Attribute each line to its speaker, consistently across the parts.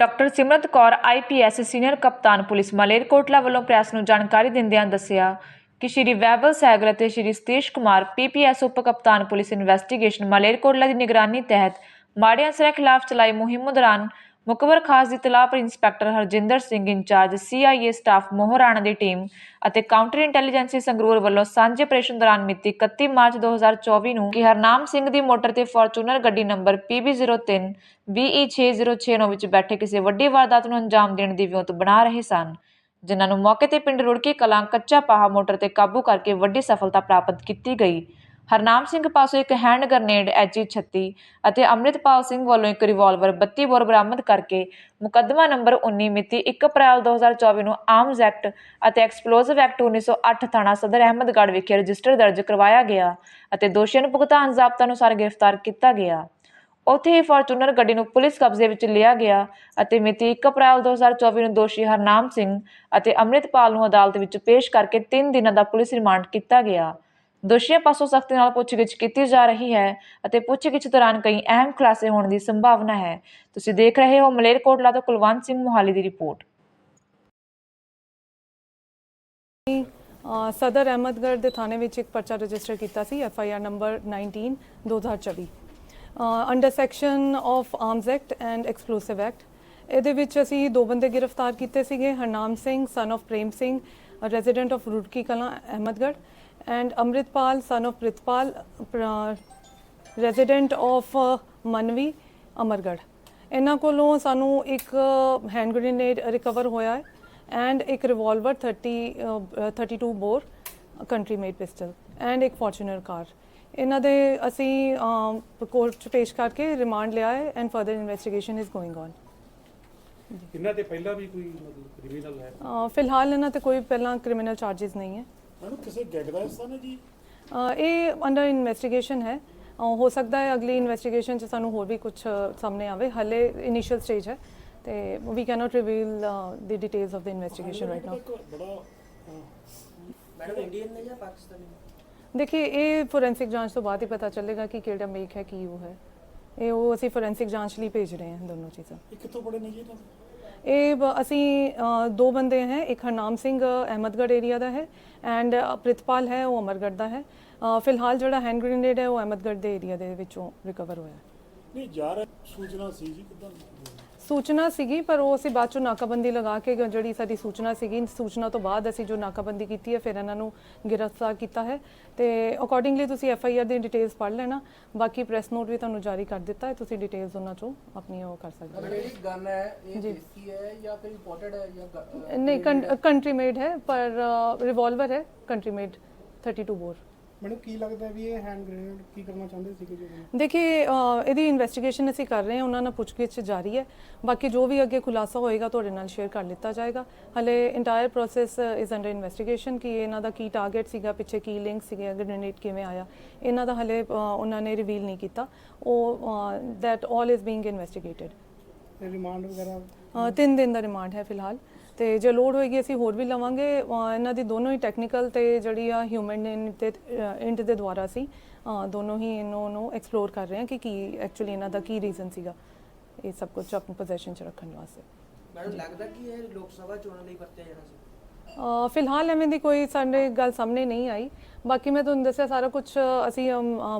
Speaker 1: Doctor Simrat Kaur IPS senior ਕਪਤਾਨ police Malerkotla ਵੱਲੋਂ press ਨੂੰ ਜਾਣਕਾਰੀ ਦਿੰਦਿਆਂ ਦੱਸਿਆ ਕਿ ਸ਼੍ਰੀ ਵੈਭਵ ਸੈਗਰ ਅਤੇ ਸ਼੍ਰੀ ਸਤੀਸ਼ ਕੁਮਾਰ ਪੀਪੀਐਸ ਉਪ ਕਪਤਾਨ ਪੁਲਿਸ ਇਨਵੈਸਟੀਗੇਸ਼ਨ ਮਲੇਰਕੋਟਲਾ ਦੀ ਨਿਗਰਾਨੀ ਤਹਿਤ ਮਾੜਿਆਂ ਸਰੇ ਖਿਲਾਫ ਚਲਾਈ ਮੁਹਿੰਮ ਦੌਰਾਨ ਮੁਕਬਰ ਖਾਸ ਦੀ ਤਲਾਹ ਪਰ inspector Harjinder Singh in charge CIA staff Mohrana the team ਅਤੇ ਕਾਊਂਟਰ ਇੰਟੈਲੀਜੈਂਸੀ ਸੰਗਰੂਰ ਵੱਲੋਂ ਸਾਂਝੇ ਆਪਰੇਸ਼ਨ ਦੌਰਾਨ ਮਿਤੀ 31 ਮਾਰਚ 2024 ਨੂੰ ਕਿ ਹਰਨਾਮ ਸਿੰਘ ਦੀ ਮੋਟਰ ਤੇ ਫੋਰਚੂਨਰ ਗੱਡੀ ਨੰਬਰ PB03 BE6069 ਵਿੱਚ ਬੈਠੇ ਕਿਸੇ ਵੱਡੀ ਵਾਰਦਾਤ ਨੂੰ ਅੰਜਾਮ ਦੇਣ ਦੀ ਵਿਉਂਤ ਬਣਾ ਰਹੇ ਸਨ। ਜਿਨ੍ਹਾਂ ਨੂੰ ਮੌਕੇ ਤੇ ਪਿੰਡ ਰੁੜਕੀ ਕਲਾਂ ਕੱਚਾ ਪਾਹਾ ਮੋਟਰ ਤੇ ਕਾਬੂ ਕਰਕੇ ਵੱਡੀ ਸਫਲਤਾ ਪ੍ਰਾਪਤ ਕੀਤੀ ਗਈ। ਹਰਨਾਮ ਸਿੰਘ ਪਾਸੋਂ ਇੱਕ ਹੈਂਡ ਗ੍ਰਨੇਡ ਐਚਈ 36 ਅਤੇ ਅੰਮ੍ਰਿਤਪਾਲ ਸਿੰਘ ਵੱਲੋਂ ਇੱਕ ਰਿਵਾਲਵਰ 32 ਬੋਰ ਬਰਾਮਦ ਕਰਕੇ ਮੁਕੱਦਮਾ ਨੰਬਰ 19 ਮਿਤੀ 1 ਅਪ੍ਰੈਲ 2024 ਨੂੰ ਆਰਮਜ਼ ਐਕਟ ਅਤੇ ਐਕਸਪਲੋਸਿਵ ਐਕਟ 1908 ਥਾਣਾ ਸਦਰ ਅਹਿਮਦਗੜ੍ਹ ਵਿਖੇ ਰਜਿਸਟਰ ਦਰਜ ਕਰਵਾਇਆ ਗਿਆ ਅਤੇ ਦੋਸ਼ੀਆਂ ਨੂੰ ਭੁਗਤਾਨ ਜ਼ਾਬਤਾ ਅਨੁਸਾਰ ਗ੍ਰਿਫਤਾਰ ਕੀਤਾ ਗਿਆ। ਉੱਥੇ ਹੀ ਫਾਰਚੂਨਰ ਗੱਡੀ ਨੂੰ ਪੁਲਿਸ ਕਬਜ਼ੇ ਵਿੱਚ ਲਿਆ ਗਿਆ ਅਤੇ ਮਿਤੀ 1 ਅਪ੍ਰੈਲ 2024 ਨੂੰ ਦੋਸ਼ੀ ਹਰਨਾਮ ਸਿੰਘ ਅਤੇ ਅੰਮ੍ਰਿਤਪਾਲ ਨੂੰ ਅਦਾਲਤ ਵਿੱਚ ਪੇਸ਼ ਕਰਕੇ 3 ਦਿਨਾਂ ਦਾ ਪੁਲਿਸ ਰਿਮਾਂਡ ਕੀਤਾ ਗਿਆ। ਦੋਸ਼ੀਆਂ ਪਾਸੋਂ ਸਖਤੀ ਨਾਲ ਪੁੱਛਗਿੱਛ ਕੀਤੀ ਜਾ ਰਹੀ ਹੈ ਅਤੇ ਪੁੱਛਗਿੱਛ ਦੌਰਾਨ ਕਈ ਅਹਿਮ ਖੁਲਾਸੇ ਹੋਣ ਦੀ ਸੰਭਾਵਨਾ ਹੈ। ਤੁਸੀਂ ਦੇਖ ਰਹੇ ਹੋ ਮਲੇਰਕੋਟਲਾ ਤੋਂ ਕੁਲਵੰਤ ਸਿੰਘ ਮੋਹਾਲੀ ਦੀ ਰਿਪੋਰਟ।
Speaker 2: ਅ, ਸਦਰ ਅਹਿਮਦਗੜ੍ਹ ਦੇ ਥਾਣੇ ਵਿੱਚ ਇੱਕ ਪਰਚਾ ਰਜਿਸਟਰ ਕੀਤਾ ਸੀ F I R number 19 2024 under section of arms act and explosive act. ਇਹਦੇ ਵਿੱਚ ਅਸੀਂ ਦੋ ਬੰਦੇ ਗ੍ਰਿਫਤਾਰ ਕੀਤੇ ਸੀਗੇ Harnam Singh son of Prem Singh resident of Rurki Kalan Ahmedgarh. And Amritpal son of Pritpal resident of Manvi Amargarh ਇਹਨਾਂ ਕੋਲੋਂ ਸਾਨੂੰ ਇੱਕ ਹੈਂਡ ਗ੍ਰੇਨੇਡ ਰਿਕਵਰ ਹੋਇਆ ਹੈ ਐਂਡ ਇੱਕ ਰਿਵਾਲਵਰ 30 ਅ, 32 bore country made pistol and ਇੱਕ ਫੋਰਚੂਨਰ ਕਾਰ ਇਹਨਾਂ ਦੇ ਅਸੀਂ ਕੋਰਟ ਚ ਪੇਸ਼ ਕਰਕੇ ਰਿਮਾਂਡ ਲਿਆ ਹੈ and further investigation is going on
Speaker 3: ਇਹਨਾਂ ਤੇ ਪਹਿਲਾਂ ਵੀ ਕੋਈ ਮਤਲਬ ਕ੍ਰਿਮੀਨਲ ਹੈ?
Speaker 2: ਫਿਲਹਾਲ ਇਹਨਾਂ ਤੇ ਕੋਈ ਪਹਿਲਾਂ ਕ੍ਰਿਮੀਨਲ ਚਾਰजेस ਨਹੀਂ ਹੈ।
Speaker 3: ਮੈਨੂੰ ਕਿਸੇ ਗੈਂਗ ਦਾ ਹਿੱਸਾ ਨੇ ਜੀ?
Speaker 2: ਅ, ਇਹ ਅੰਡਰ ਇਨਵੈਸਟੀਗੇਸ਼ਨ ਹੈ। ਅ, ਹੋ ਸਕਦਾ ਹੈ ਅਗਲੀ ਇਨਵੈਸਟੀਗੇਸ਼ਨ ਚ ਸਾਨੂੰ ਹੋਰ ਵੀ ਕੁਝ ਸਾਹਮਣੇ ਆਵੇ। ਹਲੇ ਇਨੀਸ਼ੀਅਲ ਸਟੇਜ ਹੈ ਤੇ we cannot reveal the details of the investigation right now
Speaker 3: ਇੱਕ ਬੜਾ ਅਹ,
Speaker 4: ਮੈਡਮ ਇੰਡੀਅਨ ਨੇ ਜਾਂ ਪਾਕਿਸਤਾਨੀ?
Speaker 2: ਦੇਖਿਏ ਇਹ ਫੋਰੈਂਸਿਕ ਜਾਂਚ ਤੋਂ ਬਾਅਦ ਹੀ ਪਤਾ ਚੱਲੇਗਾ ਕਿ ਕਿਹੜਾ ਮੇਕ ਹੈ ਕੀ ਉਹ ਹੈ। ਇਹ ਉਹ ਅਸੀਂ ਫੋਰੈਂਸਿਕ ਜਾਂਚ ਲਈ ਭੇਜ ਰਹੇ ਹਾਂ ਦੋਨੋਂ ਚੀਜ਼ਾਂ।
Speaker 3: ਇਹ ਕਿੱਥੋਂ ਪੜੇ ਨੇ ਜੀ ਇਹਨਾਂ ਦੇ?
Speaker 2: ਇਹ ਬ- ਅਸੀਂ ਅ, ਦੋ ਬੰਦੇ ਹੈ। ਇੱਕ ਹਰਨਾਮ ਸਿੰਘ ਅ, ਅਹਿਮਦਗੜ੍ਹ ਏਰੀਆ ਦਾ ਹੈ ਐਂਡ ਪ੍ਰਿਤਪਾਲ ਹੈ ਉਹ ਅਮਰਗੜ੍ਹ ਦਾ ਹੈ। ਅ, ਫਿਲਹਾਲ ਜਿਹੜਾ ਹੈਂਡ ਗ੍ਰੇਨੇਡ ਹੈ ਉਹ ਅਹਿਮਦਗੜ੍ਹ ਦੇ ਏਰੀਆ ਦੇ ਵਿੱਚੋਂ ਰਿਕਵਰ ਹੋਇਆ ਹੈ।
Speaker 3: ਨਹੀਂ ਯਾਰ ਸੂਚਨਾ ਸੀ ਜੀ ਕਿਦਾਂ?
Speaker 2: ਸੂਚਨਾ ਸੀਗੀ ਪਰ ਉਹ ਅਸੀਂ ਬਾਅਦ ਚੋਂ ਨਾਕਾਬੰਦੀ ਲਗਾ ਕੇ ਜਿਹੜੀ ਸਾਡੀ ਸੂਚਨਾ ਸੀਗੀ ਸੂਚਨਾ ਤੋਂ ਬਾਅਦ ਅਸੀਂ ਜੋ ਨਾਕਾਬੰਦੀ ਕੀਤੀ ਹੈ ਫਿਰ ਇਹਨਾਂ ਨੂੰ ਗ੍ਰਿਫਤਾਰ ਕੀਤਾ ਹੈ। ਤੇ ਅਕੋਰਡਿੰਗਲੀ ਤੁਸੀਂ ਐਫ ਆਈ ਆਰ ਦੀ ਡਿਟੇਲਸ ਪੜ੍ਹ ਲੈਣਾ। ਬਾਕੀ ਪ੍ਰੈਸ ਨੋਟ ਵੀ ਤੁਹਾਨੂੰ ਜਾਰੀ ਕਰ ਦਿੱਤਾ ਹੈ ਤੁਸੀਂ ਡਿਟੇਲਸ ਉਹਨਾਂ ਚੋਂ ਆਪਣੀ ਉਹ ਕਰ ਸਕਦੇ
Speaker 4: ਮਤਲਬ ਜਿਹੜੀ ਗਨ ਹੈ ਇਹ ਦੇਸੀ ਹੈ ਜਾਂ ਫਿਰ ਇੰਪੋਰਟਡ ਹੈ ਜਾਂ
Speaker 2: ਹੋ ਨਹੀਂ ਕੰਟਰੀ ਮੇਡ ਹੈ? ਪਰ ਰਿਵਾਲਵਰ ਹੈ ਕੰਟਰੀ ਮੇਡ 32 ਬੋਰ
Speaker 3: ਮੈਨੂੰ ਕੀ ਲੱਗਦਾ ਵੀ ਇਹ ਹੈਂਡ ਗ੍ਰੇਨੇਡ ਕੀ ਕਰਨਾ ਚਾਹੁੰਦੇ ਸੀਗੇ ਜੀ?
Speaker 2: ਦੇਖਿਏ ਅ, ਇਹਦੀ ਇਨਵੈਸਟੀਗੇਸ਼ਨ ਅਸੀਂ ਕਰ ਰਹੇ ਹਾਂ ਉਹਨਾਂ ਨਾਲ ਪੁੱਛਗਿੱਛ ਜਾਰੀ ਹੈ। ਬਾਕੀ ਜੋ ਵੀ ਅੱਗੇ ਖੁਲਾਸਾ ਹੋਏਗਾ ਤੁਹਾਡੇ ਨਾਲ ਸ਼ੇਅਰ ਕਰ ਲਿੱਤਾ ਜਾਏਗਾ। ਹਲੇ entire process is under investigation ਕਿ ਇਹਨਾਂ ਦਾ ਕੀ ਟਾਰਗੇਟ ਸੀਗਾ ਪਿੱਛੇ ਕੀ ਲਿੰਕ ਸੀਗੇ ਗ੍ਰੇਨੇਡ ਕਿਵੇਂ ਆਇਆ। ਇਹਨਾਂ ਦਾ ਹਲੇ ਅ, ਉਹਨਾਂ ਨੇ ਰਿਵੀਲ ਨਹੀਂ ਕੀਤਾ। ਉਹ that 올 is being investigated
Speaker 3: remand ਵਗੈਰਾ?
Speaker 2: ਅ, ਤਿੰਨ ਦਿਨ ਦਾ ਰਿਮਾਂਡ ਹੈ ਫਿਲਹਾਲ। ਤੇ ਜੇ ਲੋਡ ਹੋਏਗੀ ਅਸੀਂ ਹੋਰ ਵੀ ਲਵਾਂਗੇ। ਇਹਨਾਂ ਦੀ ਦੋਨੋਂ ਹੀ ਟੈਕਨੀਕਲ ਤੇ ਜਿਹੜੀ ਆ ਹਿਊਮਨ ਇੰਟ ਦੇ ਦੁਆਰਾ ਅਸੀਂ ਦੋਨੋਂ ਹੀ ਇਹਨੂੰ ਨੂੰ ਐਕਸਪਲੋਰ ਕਰ ਰਹੇ ਹਾਂ ਕਿ ਕੀ ਐਕਚੁਅਲੀ ਇਹਨਾਂ ਦਾ ਕੀ ਰੀਜ਼ਨ ਸੀਗਾ। ਇਹ ਸਭ ਕੁਝ ਆਪਣੀ ਪੋਜੀਸ਼ਨ 'ਚ ਰੱਖਣ ਵਾਸਤੇ।
Speaker 4: ਮੈਡਮ ਲੱਗਦਾ ਕਿ ਇਹ ਲੋਕ ਸਭਾ ਚੋਣਾਂ ਲਈ ਵਰਤਿਆ ਜਾਣਾ ਸੀ?
Speaker 2: ਫਿਲਹਾਲ ਐਵੇਂ ਦੀ ਕੋਈ ਸਾਡੇ ਗੱਲ ਸਾਹਮਣੇ ਨਹੀਂ ਆਈ। ਬਾਕੀ ਮੈਂ ਤੁਹਾਨੂੰ ਦੱਸਿਆ ਸਾਰਾ ਕੁਝ ਅਸੀਂ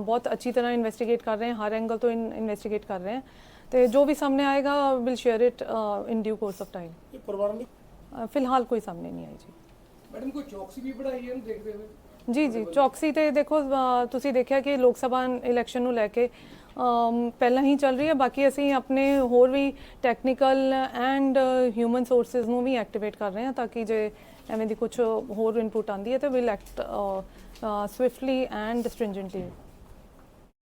Speaker 2: ਬਹੁਤ ਅੱਛੀ ਤਰ੍ਹਾਂ ਇਨਵੈਸਟੀਗੇਟ ਕਰ ਰਹੇ ਹਾਂ ਹਰ ਐਂਗਲ ਤੋਂ ਇਨਵੈਸਟੀਗੇਟ ਕਰ ਰਹੇ ਹਾਂ। ਤੇ ਜੋ ਵੀ ਸਾਹਮਣੇ ਆਏਗਾ will share it in due course of time
Speaker 3: ਇਹ ਪਰਿਵਾਰ ਨੇ
Speaker 2: ਅ, ਫਿਲਹਾਲ ਕੋਈ ਸਾਹਮਣੇ ਨਹੀਂ ਆਈ ਜੀ।
Speaker 3: ਮੈਡਮ ਕੋਈ ਚੌਕਸੀ ਵੀ ਬਣਾਈ ਹੈ ਇਹਨੂੰ ਦੇਖਦੇ ਹੋਏ?
Speaker 2: ਜੀ ਜੀ ਚੌਕਸੀ ਤੇ ਦੇਖੋ ਅ, ਤੁਸੀਂ ਦੇਖਿਆ ਕਿ ਲੋਕ ਸਭਾ ਇਲੈਕਸ਼ਨ ਨੂੰ ਲੈ ਕੇ ਅਮ, ਪਹਿਲਾਂ ਹੀ ਚੱਲ ਰਹੀ ਹੈ ਬਾਕੀ ਅਸੀਂ ਆਪਣੇ ਹੋਰ ਵੀ ਟੈਕਨੀਕਲ ਐਂਡ ਹਿਊਮਨ ਸੋਰਸਸ ਨੂੰ ਵੀ ਐਕਟੀਵੇਟ ਕਰ ਰਹੇ ਹਾਂ ਤਾਂ ਕਿ ਜੇ ਐਵੇਂ ਦੀ ਕੁਝ ਹੋਰ ਇਨਪੁਟ ਆਂਦੀ ਹੈ ਤਾਂ will act swiftly and stringently